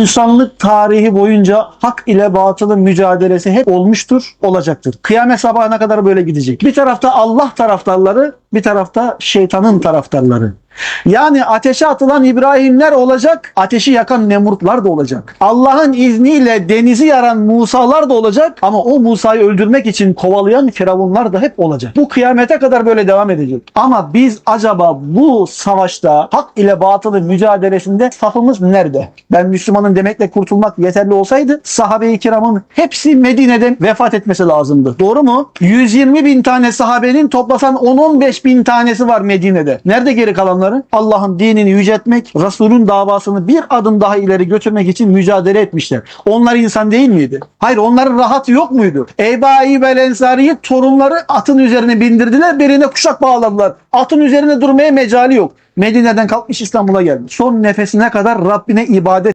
İnsanlık tarihi boyunca hak ile batılın mücadelesi hep olmuştur, olacaktır. Kıyamet sabahına kadar böyle gidecek. Bir tarafta Allah taraftarları, bir tarafta şeytanın taraftarları. Yani ateşe atılan İbrahimler olacak, ateşi yakan Nemrutlar da olacak. Allah'ın izniyle denizi yaran Musalar da olacak ama o Musa'yı öldürmek için kovalayan Firavunlar da hep olacak. Bu kıyamete kadar böyle devam edecek. Ama biz acaba bu savaşta hak ile batılın mücadelesinde safımız nerede? Ben Müslümanın demekle kurtulmak yeterli olsaydı sahabe-i kiramın hepsi Medine'de vefat etmesi lazımdı. Doğru mu? 120 bin tane sahabenin toplasan 10-15 bin tanesi var Medine'de. Nerede geri kalanları? Allah'ın dinini yüceltmek, Resul'ün davasını bir adım daha ileri götürmek için mücadele etmişler. Onlar insan değil miydi? Hayır onların rahatı yok muydu? Eba İbel Ensari'yi torunları atın üzerine bindirdiler, birine kuşak bağladılar. Atın üzerine durmaya mecali yok. Medine'den kalkmış İstanbul'a gelmiş. Son nefesine kadar Rabbine ibadet